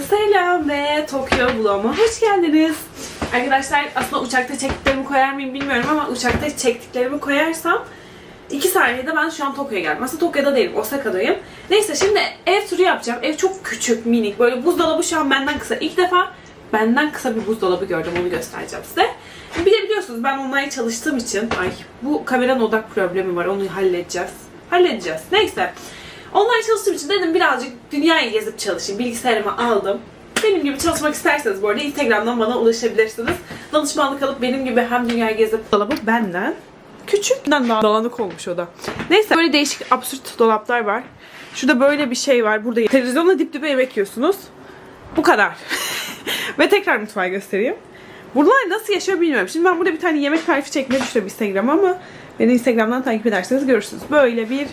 Herkese selam ve Tokyo Vlog'uma hoş geldiniz. Arkadaşlar aslında uçakta çektiklerimi koyar mıyım bilmiyorum ama uçakta çektiklerimi koyarsam 2 saniyede ben şu an Tokyo'ya geldim. Aslında Tokyo'da değilim, Osaka'dayım. Neyse şimdi ev turu yapacağım. Ev çok küçük, minik. Böyle buzdolabı şu an benden kısa. İlk defa benden kısa bir buzdolabı gördüm. Onu göstereceğim size. Bir de biliyorsunuz ben online çalıştığım için ay bu kameranın odak problemi var. Onu halledeceğiz. Halledeceğiz. Neyse. Online çalıştığım için dedim birazcık dünyayı gezip çalışayım. Bilgisayarımı aldım. Benim gibi çalışmak isterseniz bu arada Instagram'dan bana ulaşabilirsiniz. Danışmanlık alıp benim gibi hem dünyayı gezip dolabı benden küçükten daha dağınık olmuş o da. Neyse böyle değişik absürt dolaplar var. Şurada böyle bir şey var. Burada televizyonla dip dibe yemek yiyorsunuz. Bu kadar. Ve tekrar mutfağı göstereyim. Bunlar nasıl yaşıyor bilmiyorum. Şimdi ben burada bir tane yemek tarifi çekmeyi düşünüyorum Instagram'a ama beni Instagram'dan takip ederseniz görürsünüz. Böyle bir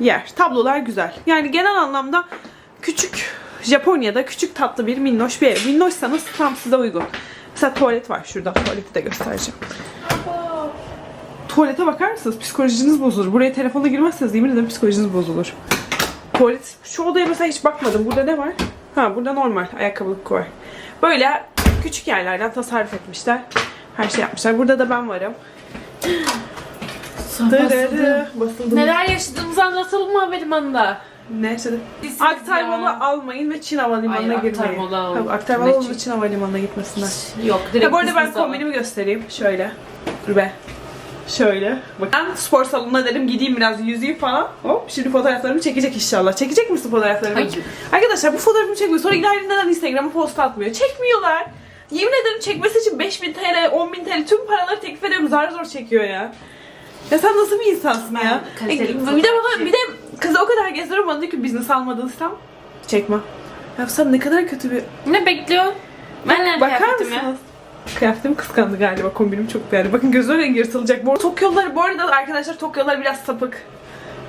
yer. Tablolar güzel. Yani genel anlamda küçük Japonya'da küçük tatlı bir minnoş bir ev. Minnoşsanız tam size uygun. Mesela tuvalet var şurada. Tuvaleti de göstereceğim. Tuvalete bakar mısınız? Psikolojiniz bozulur. Buraya telefonla girmezseniz yemin ederim psikolojiniz bozulur. Tuvalet. Şu odaya mesela hiç bakmadım. Burada ne var? Ha burada normal ayakkabılık var. Böyle küçük yerlerden tasarruf etmişler. Her şey yapmışlar. Burada da ben varım. Dırırı. Basıldım. Neler yaşadığımızı anlatalım mı havalimanında? Ne? Biz Aktarmalı almayın ve Çin havalimanına Hayır, girmeyin. aktarmalı al. Tabii, aktarmalı alın Çin? ve Çin havalimanına gitmesinler. Yok direkt Ya bu arada ben kombinimi göstereyim. Şöyle. Dur be. Şöyle. Bak. Ben spor salonuna dedim gideyim biraz yüzeyim falan. Hop şimdi fotoğraflarımı çekecek inşallah. Çekecek misin fotoğraflarımı? Hayır. Arkadaşlar bu fotoğrafımı çekmiyor. Sonra İlayda neden Instagram'a post atmıyor? Çekmiyorlar. Yemin ederim çekmesi için 5000 TL, 10.000 TL tüm paraları teklif ediyorum. Zar zor çekiyor ya. Ya sen nasıl bir insansın ya? E, bir de bana bir de kızı o kadar gezdiriyorum bana diyor ki business almadıysam çekme. Ya sen ne kadar kötü bir Ne bekliyorsun? Ben ne Bakar kıyafetim ya? mısınız? Kıyafetim kıskandı galiba. Kombinim çok beğendi. Bakın gözler rengi yırtılacak. Bu Tokyo'lar bu arada arkadaşlar Tokyo'lar biraz sapık.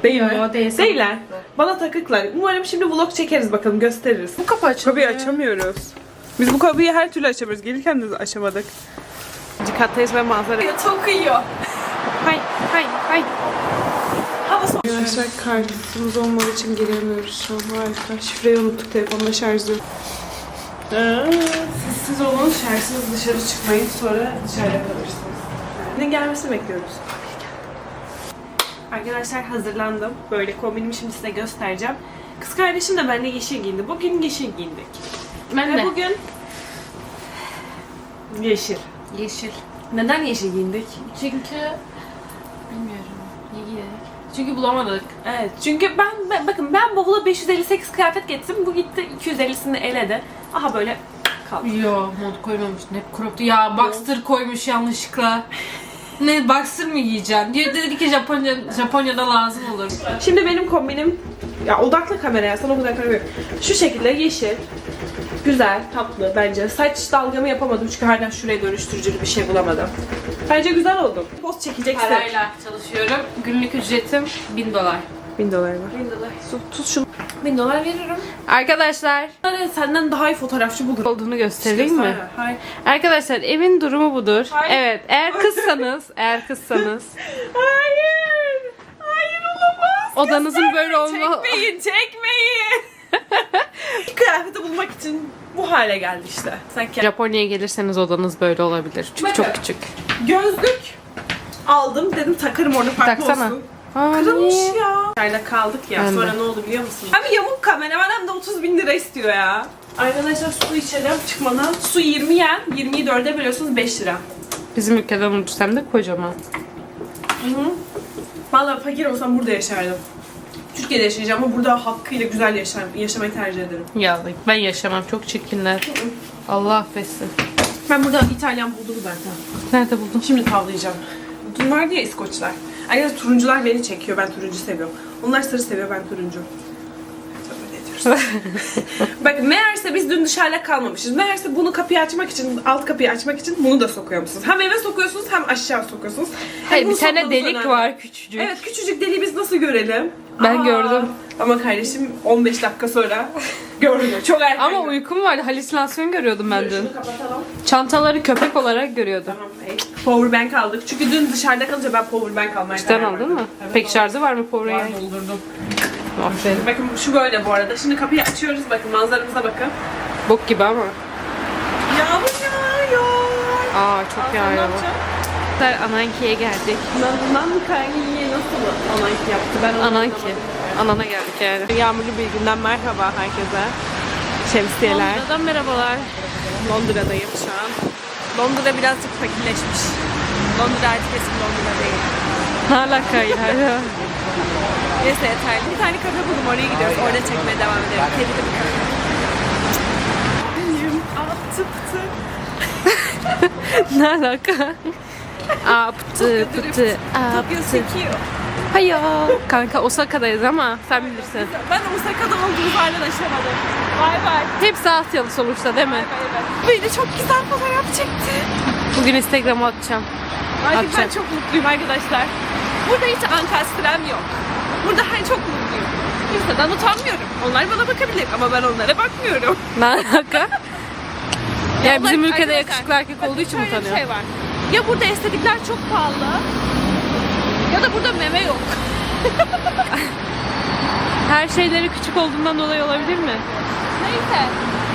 Değil mi? Yo, değil, Değiller. Bana takıklar. Umarım şimdi vlog çekeriz bakalım gösteririz. Bu kapı açılıyor. Kapıyı açamıyoruz. Biz bu kapıyı her türlü açamıyoruz. Gelirken de açamadık. Kattayız ve manzara. Tokyo. Hay hay hay. Arkadaşlar kartımız olmadığı için giremiyoruz şu an. Harika. Şifreyi unuttuk. Telefonda şarjı. yok. Aa, Siz, siz olun. Şarjsız dışarı çıkmayın. Sonra dışarıda kalırsınız. Ne gelmesini bekliyoruz. Arkadaşlar hazırlandım. Böyle kombinimi şimdi size göstereceğim. Kız kardeşim de benimle yeşil giyindi. Bugün yeşil giyindik. Ben Ve de. bugün yeşil. Yeşil. Neden yeşil giyindik? Çünkü bilmiyorum. Giyelim? Çünkü bulamadık. Evet çünkü ben, ben- bakın ben bavula 558 kıyafet getirdim. Bu gitti 250'sini eledi. Aha böyle kaldı. Yo mod koymamıştın. Hep crop'tu. Ya Baxter koymuş yanlışlıkla. ne Baxter mı giyeceksin? Diyor dedi ki Japonya Japonya'da lazım olur. Şimdi benim kombinim ya odaklı kameraya sana o kadar yok. Şu şekilde yeşil. Güzel, tatlı bence. Saç dalgamı yapamadım çünkü hala şuraya dönüştürücü bir şey bulamadım. Bence güzel oldu. Post çekeceksin. Parayla çalışıyorum. Günlük ücretim 1000 dolar. 1000 dolar var. 1000 dolar. Tut, tut şunu. 1000 dolar veririm. Arkadaşlar Hani Senden daha iyi fotoğrafçı buldum. olduğunu göstereyim mi? Hayır. Arkadaşlar evin durumu budur. Hayır. Evet, eğer kızsanız, eğer kızsanız Hayır. Hayır olamaz. odanızın böyle olma Çekmeyin, çekmeyin. Kıyafeti bulmak için bu hale geldi işte. Sen ke- Japonya'ya gelirseniz odanız böyle olabilir. Çünkü çok küçük. gözlük aldım dedim takarım orada farklı Taksana. olsun. Aa, Kırılmış ya. İçeride kaldık ya. Ben de. Sonra ne oldu biliyor musun? Hem yamuk kameraman hem de 30 bin lira istiyor ya. Arkadaşlar su içelim çıkmadan. Su 20 yen. 20'yi 4'e bölüyorsunuz 5 lira. Bizim ülkeden ucuz hem de kocaman. Vallahi fakir olsam burada yaşardım. Türkiye'de yaşayacağım ama burada hakkıyla güzel yaşar, yaşamayı tercih ederim. Ya ben yaşamam çok çirkinler. Allah affetsin. Ben burada İtalyan buldum zaten. Nerede buldun? Şimdi tavlayacağım. Dün vardı ya İskoçlar. Arkadaşlar turuncular beni çekiyor. Ben turuncu seviyorum. Onlar sarı seviyor. Ben turuncu. Bakın meğerse biz dün dışarıda kalmamışız. Meğerse bunu kapıyı açmak için, alt kapıyı açmak için bunu da sokuyormuşsunuz. Hem eve sokuyorsunuz hem aşağı sokuyorsunuz. Hayır bir tane delik önemli. var küçücük. Evet küçücük deliği biz nasıl görelim? Ben gördüm. Ama kardeşim 15 dakika sonra gördüm. Çok erken. Ama uykum vardı. Halüsinasyon görüyordum ben dün. Kapatalım. Çantaları köpek olarak görüyordum. Tamam. hey. Powerbank aldık. Çünkü dün dışarıda kalınca ben powerbank almaya Cidden karar aldın verdim. mı? Evet, Peki aldım. şarjı var mı Var Power'a? doldurdum. Aferin. Bakın şu böyle bu arada. Şimdi kapıyı açıyoruz. Bakın manzaramıza bakın. Bok gibi ama. Yağmur yağıyor. Aa çok yağıyor. yapacaksın? Ananki'ye geldik. Ben mı Kanki'ye nasıl ananki yaptı? Ben Ananki. Anana geldik yani. Yağmurlu bir günden merhaba herkese. Şemsiyeler. Londra'dan merhabalar. Londra'dayım şu an. Londra birazcık fakirleşmiş. Londra artık eski Londra değil. Alaka ya? Neyse yeterli. Bir tane kafe buldum oraya gidiyoruz. Orada çekmeye devam edelim. Kedili bir kafe. Benim attı pıtı. ne alaka? Aptı pıtı Tokyo aptı. sekiyor. Hayo. Kanka Osaka'dayız ama sen bilirsin. Ben Osaka'da olduğumuz halen aşamadım. Bay bay. Hepsi Asyalı sonuçta değil mi? Bay bay. Beni çok güzel fotoğraf çekti. Bugün Instagram'a atacağım. Artık ben Atacağım. çok mutluyum arkadaşlar. Burada hiç ankastrem yok. Burada her çok mutluyum. Kimseden utanmıyorum. Onlar bana bakabilir ama ben onlara bakmıyorum. Ne alaka? Ya bizim Onlar- ülkede yakışıklı erkek bakın olduğu için şöyle bir utanıyor? şey var. Ya burada estetikler çok pahalı ya da burada meme yok. Her şeyleri küçük olduğundan dolayı olabilir mi? Neyse.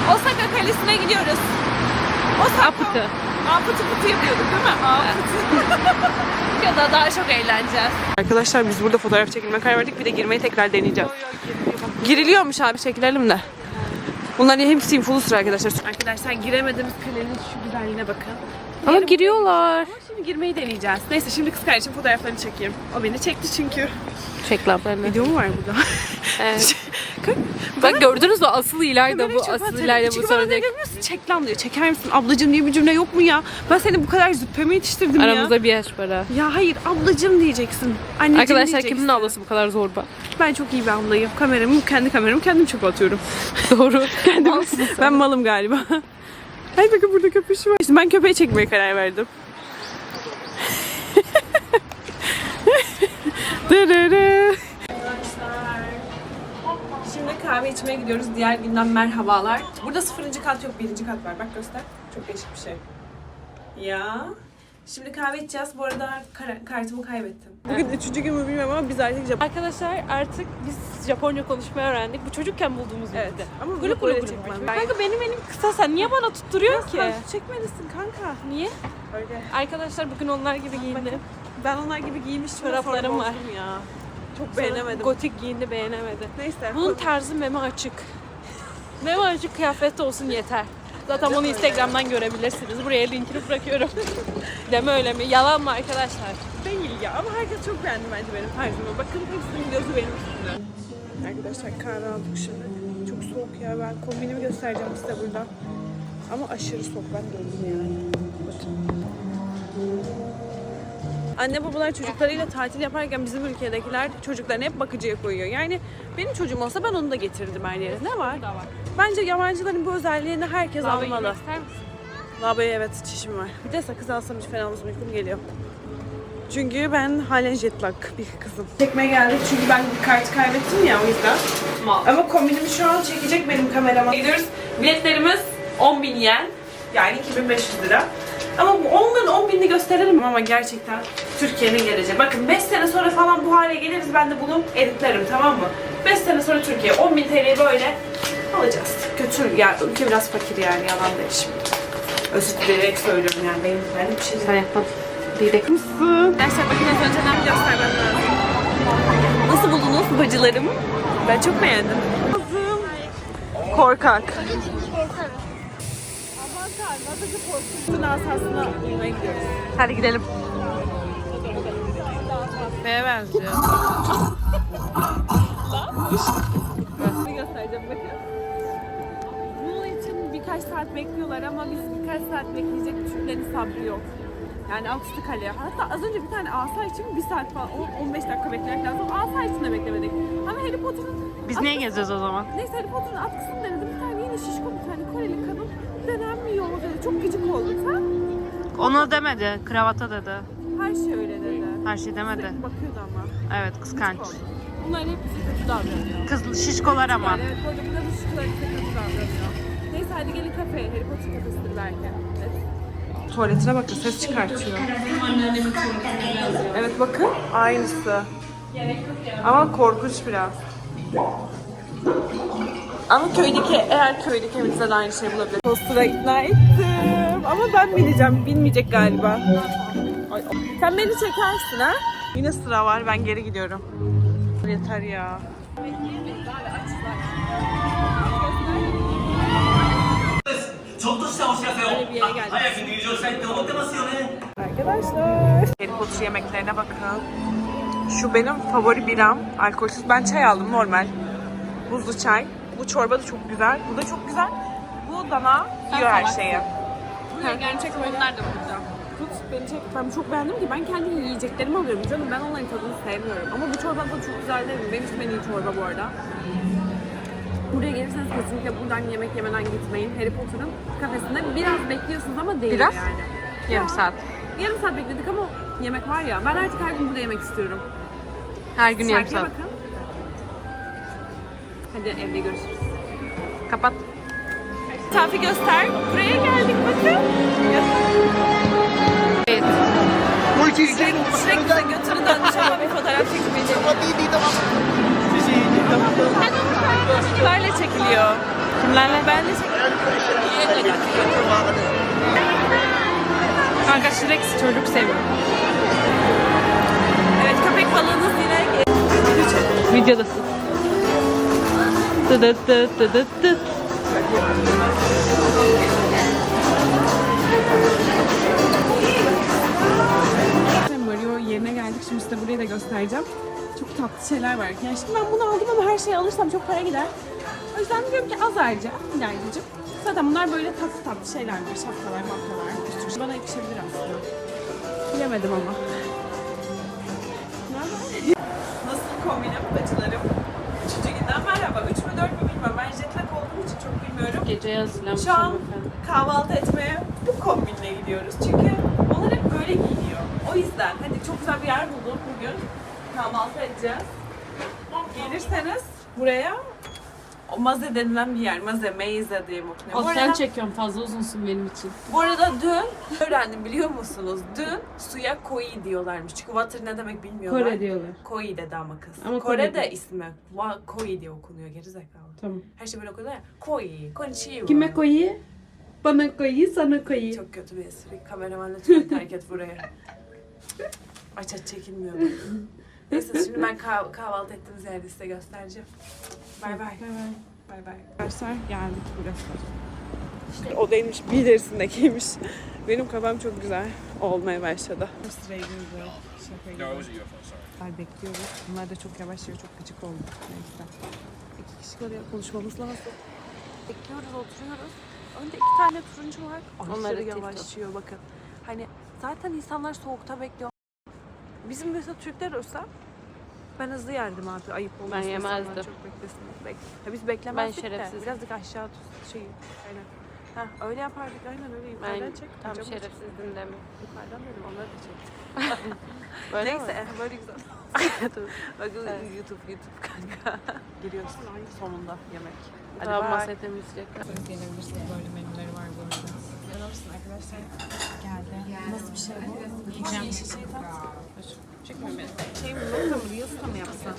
Osaka Kalesi'ne gidiyoruz. Osaka. Apıtı. Apıtı pıtı yapıyorduk değil mi? Apıtı. ya da daha çok eğleneceğiz. Arkadaşlar biz burada fotoğraf çekilmeye karar verdik. Bir de girmeyi tekrar deneyeceğiz. Giriliyormuş abi çekilelim de. Bunların hepsi influencer arkadaşlar. Arkadaşlar giremediğimiz kalenin şu güzelliğine bakın. Ama giriyorlar. Ama şimdi girmeyi deneyeceğiz. Neyse şimdi kız kardeşim fotoğraflarını çekeyim. O beni çekti çünkü. Çek laflarını. Video mu var burada? Evet. Bak gördünüz mü asıl İlayda bu, asıl. İlayda bu soracak. Çek lan diyor. Çeker misin? Ablacığım diye bir cümle yok mu ya? Ben seni bu kadar züppeme yetiştirdim ya. Aramızda bir yaş para. Ya hayır ablacığım diyeceksin. Anneciğim Arkadaşlar diyeceksin. kimin ablası bu kadar zorba? Ben çok iyi bir ablayım. Kameramı, kendi kameramı kendim çöpe atıyorum. Doğru. ben malım galiba. Ay bakın burada köpüş var. İşte ben köpeği çekmeye karar verdim. Dırırı. Kahve içmeye gidiyoruz. Diğer günden merhabalar. Burada sıfırıncı kat yok, birinci kat var. Bak göster. Çok değişik bir şey. Ya. Şimdi kahve içeceğiz. Bu arada kar- kartımı kaybettim. Bugün üçüncü gün mü bilmiyorum ama biz artık Japon... Arkadaşlar artık biz Japonca konuşmayı öğrendik. Bu çocukken bulduğumuz bir Evet. Ama bunu gulu böyle gulu. çekmem. Kanka benim elim kısa sen niye bana tutturuyorsun ki? Sen çekmelisin kanka. Niye? Öyle. Arkadaşlar bugün onlar gibi giyindim. Ben onlar gibi giymiştim. Çoraplarım var. ya. Çok Sonra beğenemedim. Gotik giyindi beğenemedi. Neyse. Bunun tarzı meme açık. Meme açık kıyafette olsun yeter. Zaten bunu Instagram'dan görebilirsiniz. Buraya linkini bırakıyorum. Deme öyle mi? Yalan mı arkadaşlar? değil ya ama herkes çok beğendi bence benim tarzımı. Bakın hepsinin gözü benim üstümde. Arkadaşlar kahve aldık şimdi. Çok soğuk ya ben kombinimi göstereceğim size burada. Ama aşırı soğuk ben döndüm yani. Bakın. Anne babalar çocuklarıyla tatil yaparken bizim ülkedekiler çocuklarını hep bakıcıya koyuyor. Yani benim çocuğum olsa ben onu da getirirdim her yere. Ne var? Bence yabancıların bu özelliğini herkes almalı. Lavaboya evet çişim var. Bir de sakız alsam hiç fena olmaz uykum geliyor. Çünkü ben halen jetlag bir kızım. Çekmeye geldik çünkü ben bir kart kaybettim ya o yüzden. Ama kombinimi şu an çekecek benim kameraman. Gidiyoruz. Biletlerimiz 10.000 yen. Yani 2500 lira. Ama bu onların 10 binini gösterelim ama gerçekten Türkiye'nin geleceği. Bakın 5 sene sonra falan bu hale geliriz ben de bunu editlerim tamam mı? 5 sene sonra Türkiye 10 bin TL'yi böyle alacağız. Kötü yani ülke biraz fakir yani yalan değil şimdi. Özür dileyerek söylüyorum yani benim ben bir şey Sen yapma. Didek mısın? Arkadaşlar bakın az önceden göstermem lazım. Nasıl buldunuz bacılarım? Ben çok beğendim. Kızım. Korkak. Korkutun asasına uyumaya gidiyoruz. Hadi gidelim. Neye benziyor? Size göstereceğim bakın. Bunun için birkaç saat bekliyorlar ama biz birkaç saat bekleyecek Türklerin sabrı yok. Yani Altı Kale. Hatta az önce bir tane asa için bir saat falan, 10-15 dakika beklemek lazım. Asa için de beklemedik. Ama Harry Potter'ın... Biz niye geziyoruz o zaman? Neyse Harry Potter'ın atkısını denedim. Bir tane yine şişko bir tane Koreli kadın denenmiyor dedi. Çok gıcık oldum. Sen Onu demedi. Kravata dedi. her şey öyle dedi. Her şey demedi. Sürekli bakıyordu ama. Evet kıskanç. Bunlar hep bize kötü davranıyor. Kız şişkolar ama. Yani evet, orada burada bu şişkolar bize kötü davranıyor. Neyse hadi gelin kafeye. Harry Potter kafesidir belki. Evet. Tuvaletine bakın ses çıkartıyor. Evet bakın aynısı. Ama korkunç biraz. Ama köydeki, eğer köydeki evimizde de aynı şeyi bulabilir. Tostura ikna ettim. Ama ben bineceğim. Binmeyecek galiba. Oh. Sen beni çekersin ha. Yine sıra var. Ben geri gidiyorum. Yeter ya. Arkadaşlar. Harry yemeklerine bakın. Şu benim favori biram. Alkolsüz. Ben çay aldım normal. Buzlu çay. Bu çorba da çok güzel. Bu da çok güzel. Bu dana yiyor her şeyi. Gerçek onlar da burada. Tut beni çek. Ben çok beğendim ki ben kendi yiyeceklerimi alıyorum canım. Ben onların tadını sevmiyorum. Ama bu çorba da çok güzel değil mi? Benim için en iyi çorba bu arada. Buraya gelirseniz kesinlikle buradan yemek yemeden gitmeyin. Harry Potter'ın kafesinde biraz bekliyorsunuz ama değil Biraz? yani. Yarım saat. Yarım saat bekledik ama yemek var ya. Ben artık her gün burada yemek istiyorum. Her gün yarım Şarkıya saat. bakın. Hadi evde görüşürüz. Kapat. Tafi göster. Buraya geldik bakın. Evet. Sürekli bize götürün dönmüş ama bir fotoğraf çekmeyeceğim. Kimlerle çekiliyor? Kimlerle? Benle çekiliyor. Kanka Shrek çocuk seviyor. Evet köpek balığınız yine Videodasın. Dıdıt dıt dıdıt dıt. Mario yerine geldik. Şimdi size burayı da göstereceğim. Çok tatlı şeyler var. Yani şimdi ben bunu aldım ama her şeyi alırsam çok para gider. O yüzden diyorum ki az harca Hilal'cim. Zaten bunlar böyle tatlı tatlı şeyler var. Şapkalar, mapkalar. Sürü şey. Bana yakışabilir aslında. Bilemedim ama. Nasıl kombinim bacılarım? Üçüncü günden merhaba. Üç mü dört mü bilmiyorum. Ben jet lag olduğum için çok bilmiyorum. Gece hazırlanmış. Şu an kahvaltı etmeye bu kombinle gidiyoruz. Çünkü onlar hep böyle giyiniyor. O yüzden hadi çok güzel bir yer buldum bugün. Kahvaltı edeceğiz. Gelirseniz buraya o Maze denilen bir yer. Maze, Meyze diye okunuyor? Bu Alttan arada, çekiyorum fazla uzunsun benim için. bu arada dün öğrendim biliyor musunuz? Dün suya koi diyorlarmış. Çünkü water ne demek bilmiyorlar. Kore diyorlar. Koi dedi ama kız. Ama Kore Kore de diyor. ismi. Wa- Koi diye okunuyor gerizekalı. Tamam. Her şey böyle okuyorlar ya. Koi, konnichiwa. Kime koyu? Bana koyu, sana koyu. Çok kötü bir espri. Kameraman lütfen terk et burayı. Aç aç çekilmiyor. bu. Neyse şimdi ben kah- kahvaltı ettiğimiz yerde size göstereceğim. Bay bay. Bay bay. Arkadaşlar geldik burası. İşte o değilmiş bir ilerisindekiymiş. Benim kafam çok güzel olmaya başladı. Sıraya girdi. Şaka gibi. Ben bekliyoruz. Bunlar da çok yavaş yavaş çok gıcık oldu. Neyse. İki kişi kalıyor. Konuşmamız lazım. Bekliyoruz, oturuyoruz. Önde iki tane turuncu var. Onları yavaşlıyor bakın. Hani zaten insanlar soğukta bekliyor. Bizim mesela Türkler olsa ben hızlı yerdim abi. Ayıp olmasın. Ben insanlar yemezdim. Çok beklesin. Bek ya biz beklemezdik Ben de. şerefsiz. Birazcık aşağı tut şey. Aynen. Ha, öyle yapardık aynen öyle Ben yukarıdan çek. tam kocaman çek. şerefsizdim deme. Yukarıdan dedim onları da çek. Böyle Neyse mi? eh, böyle güzel. Bakın YouTube YouTube kanka. Giriyoruz sonunda yemek. Hadi Daha bye. Gelebilirsiniz böyle menüleri var bu arada. Mısın arkadaşlar? Geldi. Nasıl bir şey bu? Şu yeşil şeyi tat. Çekme beni. Şey mi nokta mı? Reels'ta mı yapsam?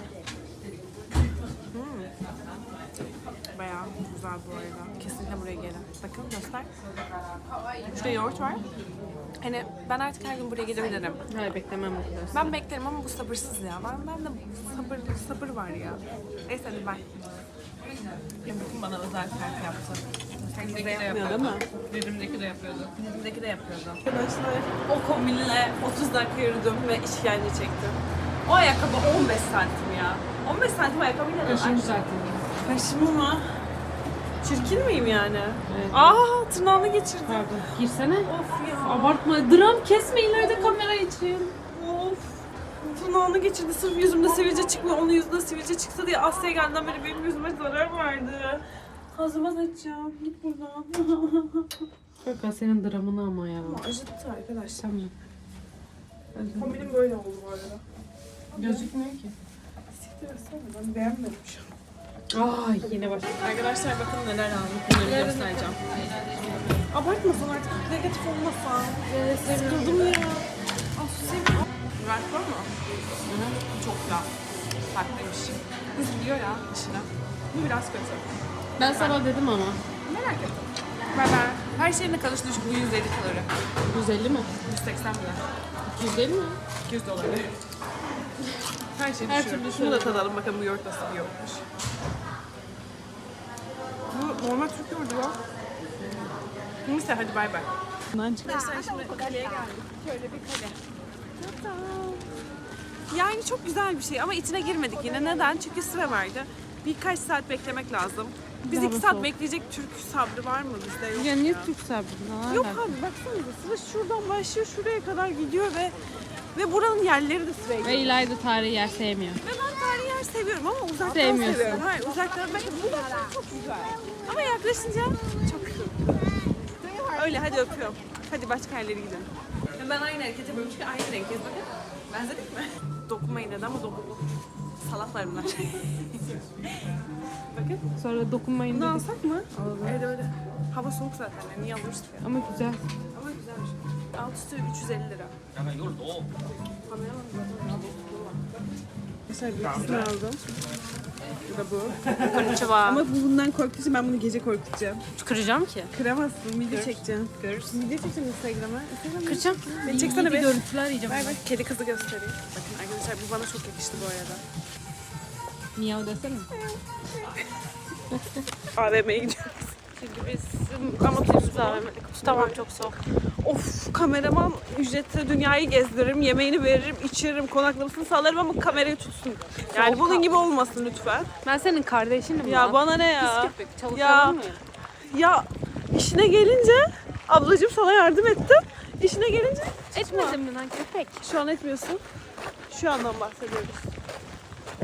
Hmm. Bayağı güzel bu arada. Kesinlikle buraya gelin. Bakın göster. Şurada yoğurt var. Hani ben artık her gün buraya gelebilirim. Hayır beklemem bu kadar. Ben beklerim ama bu sabırsız ya. Ben, ben de sabır, sabır var ya. Neyse hadi ben. Bakın bana özel ters yaptı. Kendisi de yapmıyor değil mi? De yapıyordu. Bizimdeki de yapıyordu. Arkadaşlar o kombinle 30 dakika yürüdüm ve işkence çektim. O ayakkabı 15 santim ya. 15 santim ayakkabıyla da Kaşım zaten. Kaşımı mı? Çirkin miyim yani? Evet. Aa tırnağını geçirdim. Pardon. Girsene. Of ya. Abartma. Dram kesme ileride kamera için. Of. Tırnağını geçirdi. Sırf yüzümde sivilce çıkmıyor. Onun yüzünde sivilce çıksa diye Asya'ya geldiğinden beri benim yüzüme zarar verdi. Ağzıma sıçacağım. Git buradan. Kanka senin dramını ama ya. Acıttı arkadaşlar. Tamam. Kombinim böyle oldu bu arada. Gözükmüyor ki. Siktir etsene ben beğenmedim şu an. Ay yine başladı. Arkadaşlar bakın neler aldım. Bunları göstereceğim. Abartmasan artık negatif olmasan. Sıkıldım ya. Şu sevim. Biber var mı? Çok güzel. Farklıymış. Kız biliyor ya işine. Bu biraz kötü. Ben sana dedim ama. Merak ettim. Bay bay. Her şeyine kalış düşük. Bu 150 kalori. 150 mi? 180 bile. 250 mi? 200 dolar. Her şey Her düşüyor. türlü Şunu da tadalım bakalım bu yoğurt nasıl bir yoğurtmuş. Bu normal Türk yoğurdu ya. Neyse hadi bay bay. Bundan çık. Arkadaşlar şimdi kaleye geldik. Şöyle bir kale. Yani çok güzel bir şey ama içine girmedik yine. Neden? Çünkü sıra vardı. Birkaç saat beklemek lazım. Biz Hava iki saat soğuk. bekleyecek Türk sabrı var mı bizde? Yok Ya niye Türk sabrı? Ne Yok abi baksanıza sıra şuradan başlıyor şuraya kadar gidiyor ve ve buranın yerleri de sıraya Ve giriyor. İlayda tarihi yer sevmiyor. Ve ben tarihi yer seviyorum ama uzaktan Sevmiyorsun. seviyorum. Hayır uzaktan bakın uzaktan çok güzel. Ama yaklaşınca çok. Öyle hadi öpüyorum. Hadi başka yerlere gidelim. Ben aynı hareket yapıyorum çünkü aynı renkiz bakın. Benzedik mi? Dokunmayın dedi ama dokundum. Salaklar bunlar. paket. Sonra dokunmayın Bunu dedik. alsak mı? Alalım. Öyle öyle. Hava soğuk zaten yani niye alırız ki? Ama güzel. Ama güzelmiş. Şey. Alt üstü 350 lira. Kanka yol doğu. Anlayamadım zaten. Mesela bir üstüne aldım. Bu da bu. Ama bu bundan korktuğu ben bunu gece korkutacağım. Kıracağım ki. Kıramazsın. Video çekeceğim. Görürsün. Video çekeceğim Instagram'a. Instagram'a. Kıracağım. Ben çeksene bir. Görüntüler yiyeceğim. Ver ver. Kedi kızı göstereyim. Bakın arkadaşlar bu bana çok yakıştı bu arada. Miyav desene. AVM'ye gidiyoruz. Çünkü biz amatörümüz AVM'de. Tutamam çok soğuk. Of kameraman ücretli dünyayı gezdiririm, yemeğini veririm, içiririm, konaklamasını sağlarım ama kamerayı tutsun. Yani Soğuk bunun gibi olmasın lütfen. Ben senin kardeşinim Ya bana ne Pis ya? köpek. Ya. Çalışalım mı? Ya işine gelince ablacığım sana yardım ettim. İşine gelince Etmedim mi lan köpek? Şu an etmiyorsun. Şu andan bahsediyoruz.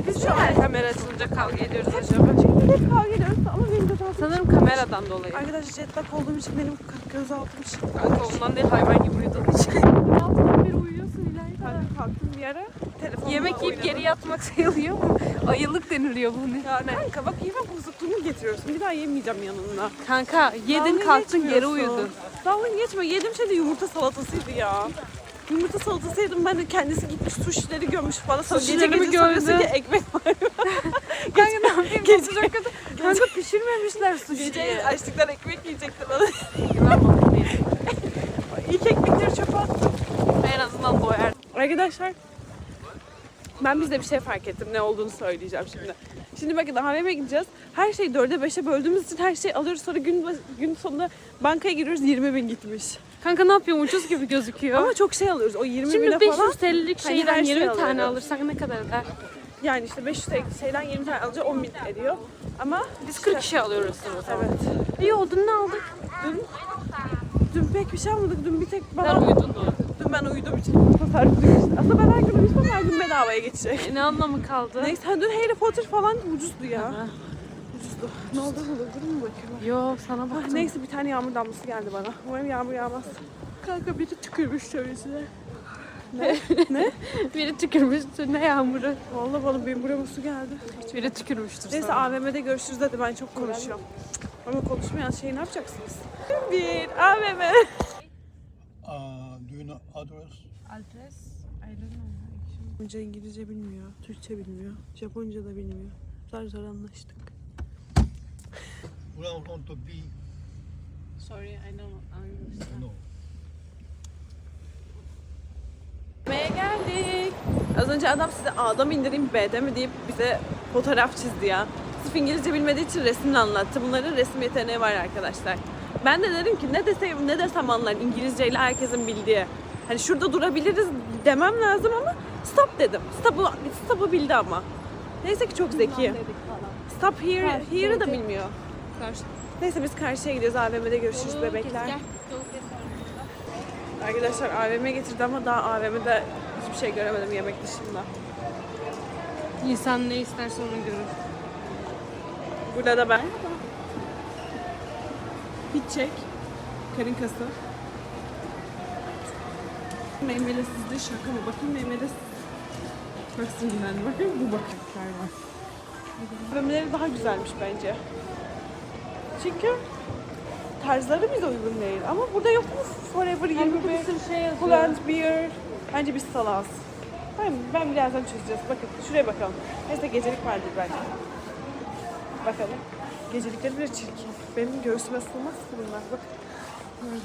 Biz şu an kamera açılınca kavga ediyoruz acaba. hep kavga ediyoruz ama benim zaten... Sanırım kameradan dolayı. Arkadaşlar jet lag olduğum için benim gözaltım çıktı. Kanka ondan değil hayvan gibi uyuduğun için. Altından beri uyuyorsun İlayda. Ben kalktım bir ara telefonla Yemek yiyip oynadım. geri yatmak sayılıyor mu? Ayılık deniliyor bunu. Yani kanka bak yeme bozukluğunu getiriyorsun. Bir daha yemeyeceğim yanında. Kanka yedin Dalga kalktın geri geçmiyorsun. uyudun. Dalga geçme. Yediğim şey de yumurta salatasıydı ya. Yumurta salatası yedim ben de kendisi gitmiş suşileri gömmüş bana. Sonra gece mi gece soruyorsun ki ekmek var. Kanka ne yapayım? Gece- Gece, kötü. Kanka pişirmemişler. Gece açlıktan ekmek yiyecekti bana. İlk ekmekleri çöpe attım. En azından doyar. Arkadaşlar ben bizde bir şey fark ettim. Ne olduğunu söyleyeceğim şimdi. Şimdi bakın AVM'ye gideceğiz. Her şeyi dörde beşe böldüğümüz için her şeyi alıyoruz. Sonra gün, gün sonunda bankaya giriyoruz 20 bin gitmiş. Kanka ne yapıyorsun? Ucuz gibi gözüküyor. Ama çok şey alıyoruz. O 20 Şimdi bine 500 falan. TL'lik Hani şeyden her şey 20 tane alıyorum. alırsak ne kadar eder? Yani işte 500 TL şeyden 20 tane alınca 10 bin ediyor. Ama Biz 40 kişi alıyoruz o zaman. evet. İyi oldu ne aldık? Dün, dün pek bir şey almadık. Dün bir tek Ben bana... uyudun Dün ben uyuduğum için tasarrufluyum işte. Aslında ben her gün uyusam her gün bedavaya geçecek. E, ne anlamı kaldı? Neyse dün Harry Potter falan ucuzdu ya. Ucuzdu. Ne oldu? Durun mu bakayım? Yok sana Ah, baktım. neyse bir tane yağmur damlası geldi bana. Umarım yağmur yağmaz. Kanka biri tükürmüş şöylesine. Ne? ne? Biri tükürmüş üstüne yağmuru. Vallahi bana benim burama su geldi. Biri tükürmüştür Neyse sana. AVM'de görüşürüz hadi ben çok konuşuyorum. Ama konuşmayan şeyi ne yapacaksınız? Bir AVM. Uh, do you know address? Adres? I don't know. Japonca İngilizce bilmiyor, Türkçe bilmiyor, Japonca da bilmiyor. Zar zor anlaştık. We to be Sorry, I don't understand. no. B'ye geldik. Az önce adam size A'da mı indireyim B'de mi deyip bize fotoğraf çizdi ya. Sırf İngilizce bilmediği için resimle anlattı. Bunların resim yeteneği var arkadaşlar. Ben de dedim ki ne desem ne desem anlar İngilizceyle herkesin bildiği. Hani şurada durabiliriz demem lazım ama stop dedim. Stop'u stop'u bildi ama. Neyse ki çok zeki. Stop here, here'ı da bilmiyor. Karşı. Neyse biz karşıya gidiyoruz AVM'de görüşürüz bebekler. Arkadaşlar AVM getirdi ama daha AVM'de hiçbir şey göremedim yemek dışında. İnsan ne isterse onu görür. Burada da ben. Hiç çek. Karın kası. Meymelesizliği şaka mı? Bakayım meymelesiz. Bak sinirlendi. Bakın bu bakışlar var. Memeleri daha güzelmiş bence. Çünkü tarzları bize uygun değil. Ama burada yok mu Forever 21, şey Holland Beer. Bence biz salaz. Ben, ben birazdan çözeceğiz. Bakın şuraya bakalım. Neyse gecelik vardır belki. Bakalım. Gecelikleri bile çirkin. Benim göğsüme sığmaz ki bunlar. Bak. Böyle.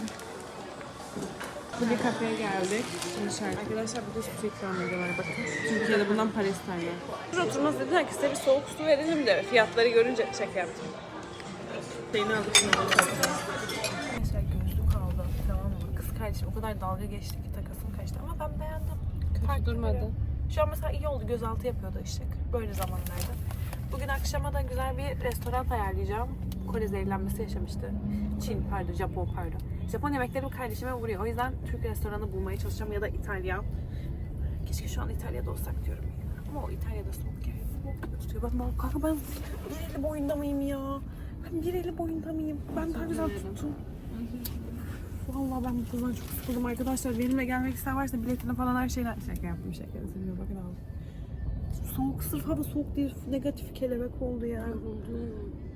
Kule kafeye geldik. Dışarı. Arkadaşlar burada hiçbir şey ikram ediyorlar bakın. Türkiye'de bundan para isterler. Burada oturmaz dediler ki size bir soğuk su verelim de fiyatları görünce şaka yaptım. Beni aldık şimdi. Arkadaşlar gözlük aldı. Tamam mı? Kız kardeşim o kadar dalga geçti ki takasım kaçtı ama ben beğendim. Farklı durmadı. Şu an mesela iyi oldu gözaltı yapıyordu ışık. Böyle zamanlarda. Bugün akşama da güzel bir restoran ayarlayacağım. Kore zehirlenmesi yaşamıştı. Çin pardon, Japon pardon. Japon yemekleri kardeşime vuruyor. O yüzden Türk restoranı bulmaya çalışacağım ya da İtalyan. Keşke şu an İtalya'da olsak diyorum. Ama o İtalya'da soğuk yani. Soğuk tutuyor. Ben bak kanka ben bir eli boyunda mıyım ya? Ben bir eli boyunda mıyım? Ben daha güzel tuttum. Vallahi ben bu kızdan çok sıkıldım arkadaşlar. Benimle gelmek isteyen varsa biletini falan her şeyle şaka yaptım şaka. Seviyor bakın abi. Soğuk sırf hava soğuk değil negatif kelebek oldu ya.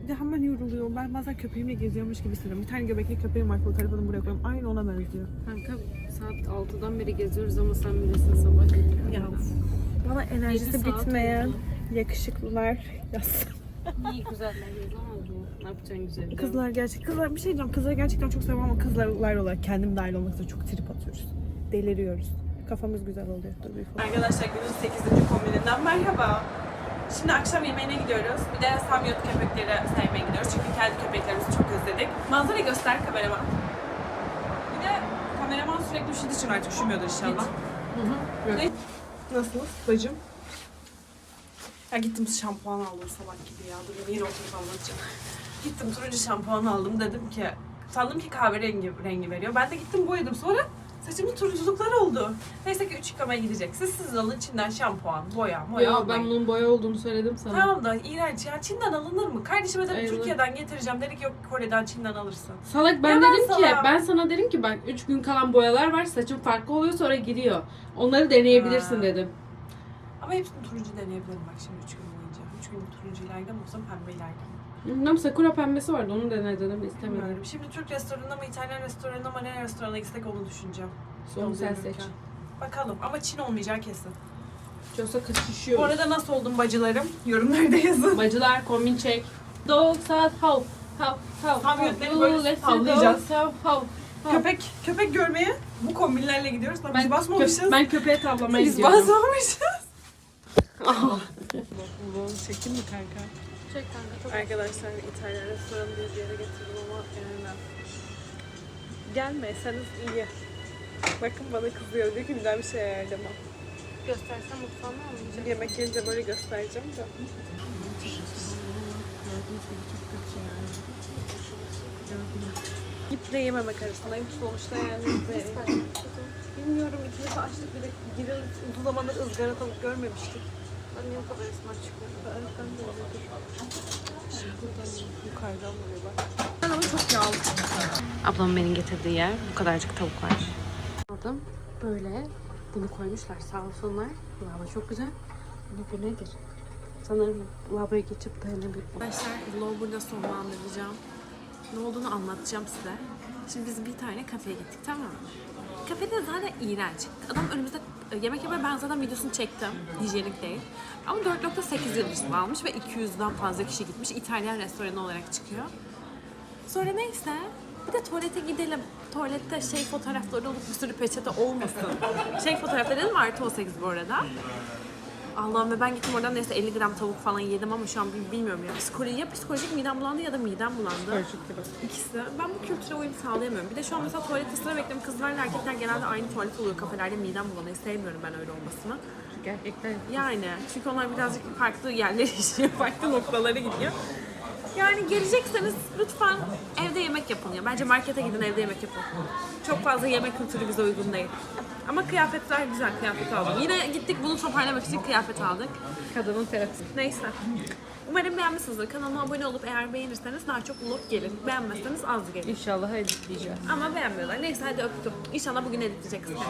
De hemen yoruluyor. Ben bazen köpeğimle geziyormuş gibi hissediyorum. Bir tane göbekli köpeğim var. Telefonu buraya koyuyorum. Aynı ona benziyor. Kanka saat 6'dan beri geziyoruz ama sen bilirsin sabah gidiyor. Ya bana enerjisi bitmeyen oldu. yakışıklılar yaz. İyi güzeller yazamaz mı? Ne yapacaksın güzel? Kızlar gerçek kızlar bir şey diyeceğim. Kızları gerçekten çok seviyorum ama kızlar olarak kendim dahil olmak üzere çok trip atıyoruz. Deliriyoruz. Kafamız güzel oluyor. Dur. Arkadaşlar günün 8. kombininden merhaba. Şimdi akşam yemeğine gidiyoruz. Bir de samyot köpekleri sevmeye gidiyoruz. Çünkü kendi köpeklerimizi çok özledik. Manzara göster kameraman. Bir de kameraman sürekli üşüdüğü için artık üşümüyordur inşallah. Ne? Nasılsınız bacım? Ya gittim şampuan aldım sabah gibi ya. Dur yine oturup anlatacağım. Gittim turuncu şampuan aldım. Dedim ki sandım ki kahverengi rengi veriyor. Ben de gittim boyadım. Sonra saçımın turunculuklar oldu. Neyse ki üç yıkamaya gidecek. Siz siz alın Çin'den şampuan, boya, boya Ya almayın. ben bunun boya olduğunu söyledim sana. Tamam da iğrenç ya. Çin'den alınır mı? Kardeşime dedim. Türkiye'den getireceğim. Dedi ki yok Kore'den Çin'den alırsın. Salak ben Ya ben dedim ki ben sana dedim ki bak 3 gün kalan boyalar var saçın farklı oluyor sonra gidiyor. Onları deneyebilirsin Ha. dedim. Ama hepsini turuncu deneyebilirim bak şimdi üç gün boyunca. Üç gün turuncu ileride mi olsam pembe ileride mi? Bilmem sakura pembesi vardı onu dene dedim istemedim. Bilmiyorum. Şimdi Türk restoranına mı İtalyan restoranına mı ne restorana gitsek onu düşüneceğim. Onu sen seç. yürürken. Bakalım ama Çin olmayacağı kesin. Yoksa Bu şişiyor. arada nasıl oldum bacılarım? Yorumlarda yazın. Bacılar kombin çek. Dog saat hav hav hav. Samyotları böyle Let's go, hav hav. hav. köpek köpek görmeye bu kombinlerle gidiyoruz. Lan biz basmamışız. kö- ben köpeğe tavlamaya biz gidiyorum. basmamışız. Bu çekim mi kanka? Çek kanka çok Arkadaşlar İtalyan restoranı diye bir yere getirdim ama gelmem. Gelmeseniz iyi. Bakın bana kızıyor. Diyor ki bir daha bir şey ayarlamam. göstersem mutfağını almayacağım. Yemek gelince böyle göstereceğim de. De yememek arasındayım. Sonuçta yani de, bilmiyorum ikimiz açtık bir de girin uzun zamandır ızgara tavuk görmemiştik. Ben kadar esmer de. Buradan yukarıdan bak. Ama çok yağlı. Ablamın beni getirdiği yer bu kadarcık tavuk var. Aldım. Böyle bunu koymuşlar sağ olsunlar. Lava çok güzel. Ama bu nedir? Sanırım lavaboya geçip dayanabilir. Arkadaşlar vlogu burada sonlandıracağım. Ne olduğunu anlatacağım size. Şimdi biz bir tane kafeye gittik tamam mı? Kafede zaten iğrenç. Adam önümüzde e, yemek yapıyor. Ben zaten videosunu çektim. Hijyenik değil. Ama 4.8 yıldız almış ve 200'den fazla kişi gitmiş. İtalyan restoranı olarak çıkıyor. Sonra neyse bir de tuvalete gidelim. Tuvalette şey fotoğrafları olup bir sürü peçete olmasın. şey fotoğrafları dedim artı 18 bu arada. Allah'ım ve ben gittim oradan neyse 50 gram tavuk falan yedim ama şu an bil- bilmiyorum ya. Psikoloji, ya psikolojik midem bulandı ya da midem bulandı. İkisi. Ben bu kültüre uyum sağlayamıyorum. Bir de şu an mesela tuvalette sıra bekliyorum. Kızlarla erkekler genelde aynı tuvalet oluyor kafelerde. Midem bulanıyor. Sevmiyorum ben öyle olmasını. Gerçekten. Yani çünkü onlar birazcık farklı yerlere işliyor, farklı noktalara gidiyor. Yani gelecekseniz lütfen evde yemek yapın ya. Bence markete gidin evde yemek yapın. Çok fazla yemek kültürü bize uygun değil. Ama kıyafetler güzel kıyafet aldım. Yine gittik bunu toparlamak için kıyafet aldık. Kadının terapisi. Neyse. Umarım beğenmişsinizdir. Kanalıma abone olup eğer beğenirseniz daha çok vlog gelir. Beğenmezseniz az gelir. İnşallah editleyeceğiz. Ama beğenmiyorlar. Neyse hadi öptüm. İnşallah bugün editleyeceksiniz.